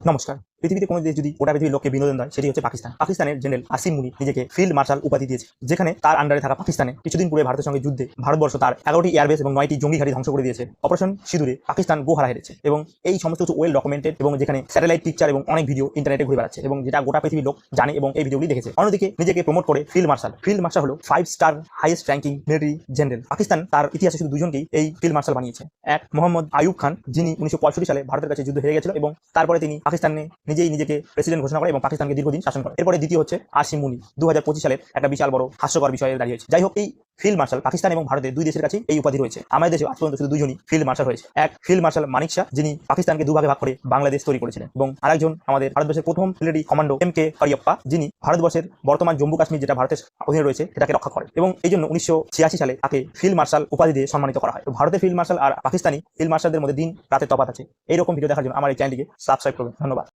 নমস্কার পৃথিবীতে কোনো দেশ যদি ওটা পৃথিবীর লোককে বিনোদন দেয়, সেটি হচ্ছে পাকিস্তান। পাকিস্তানের জেনারেল আসিম মুনি নিজেকে ফিল্ড মার্শাল উপাধি দিয়েছে, যেখানে তার আন্ডারে থাকা পাকিস্তানে কিছুদিন পূর্বে ভারতের সঙ্গে যুদ্ধে ভারতবর্ষ তার এগারোটি এয়ারবেস এবং নয়টি জঙ্গি ঘাঁটি ধ্বংস করে দিয়েছে। অপারেশন সিঁদুরে পাকিস্তান গোহারা হেরেছে এবং এই সমস্ত কিছু ওয়েল ডকুমেন্টেড এবং যেখানে স্যাটেলাইট পিকচার এবং অনেক ভিডিও ইন্টারনেটে ঘুরে বেড়াচ্ছে এবং যেটা গোটা পৃথিবীর লোক জানে এবং এই ভিডিওগুলি দেখেছে। অন্যদিকে নিজেকে প্রমোট করে ফিল্ড মার্শাল। ফিল্ড মার্শাল হলো five star highest ranking military general Pakistan তার ইতিহাসে শুধু দুজনকেই এই ফিল্ড মার্শাল বানিয়েছে। এক মোহাম্মদ আয়ুব খান, যিনি উনিশশো পঁয়ষট্টি সালে ভারতের কাছে যুদ্ধ হেরে গেছিল এবং তারপরে তিনি পাকিস্তানে নিজেই নিজেকে প্রেসিডেন্ট ঘোষণা করে এবং পাকিস্তানকে দীর্ঘদিন শাসন করে। এরপরে দ্বিতীয় হচ্ছে আসিম মুনি। দু সালের একটা বিশাল বড় হাস্যকর বিষয়ে দাঁড়িয়েছে যাই হোক, এই ফিল্ড মার্শাল পাকিস্তান এবং ভারতের দুই দেশের কাছেই এই উপাধি রয়েছে। আমাদের দেশে আজ পর্যন্ত শুধু দুজনই ফিল্ড মার্শাল হয়েছে। এক ফিল্ড মার্শাল মানিক শাহ, যিনি পাকিস্তানকে দুভাগে ভাগ করে বাংলাদেশ তৈরি করেছিলেন। এবং আরেকজন আমাদের ভারতবর্ষের প্রথম military commando M K Cariappa যিনি ভারতবর্ষের বর্তমান জম্মু কাশ্মীর যেটা ভারতের অধীনে রয়েছে, সেটাকে রক্ষা করে এবং এই জন্য উনিশশো ছিয়াশি সালে তাকে ফিল্ড মার্শাল উপাধি দিয়ে সম্মানিত করা হয়। ভারতের ফিল্ড মার্শাল আর পাকিস্তানি ফিল্ড মার্শালদের মধ্যে দিন রাতে তফাৎ আছে। এইরকম ভিডিও দেখার জন্য আমার এই চ্যানেলটিকে সাবস্ক্রাইব করবেন। ধন্যবাদ।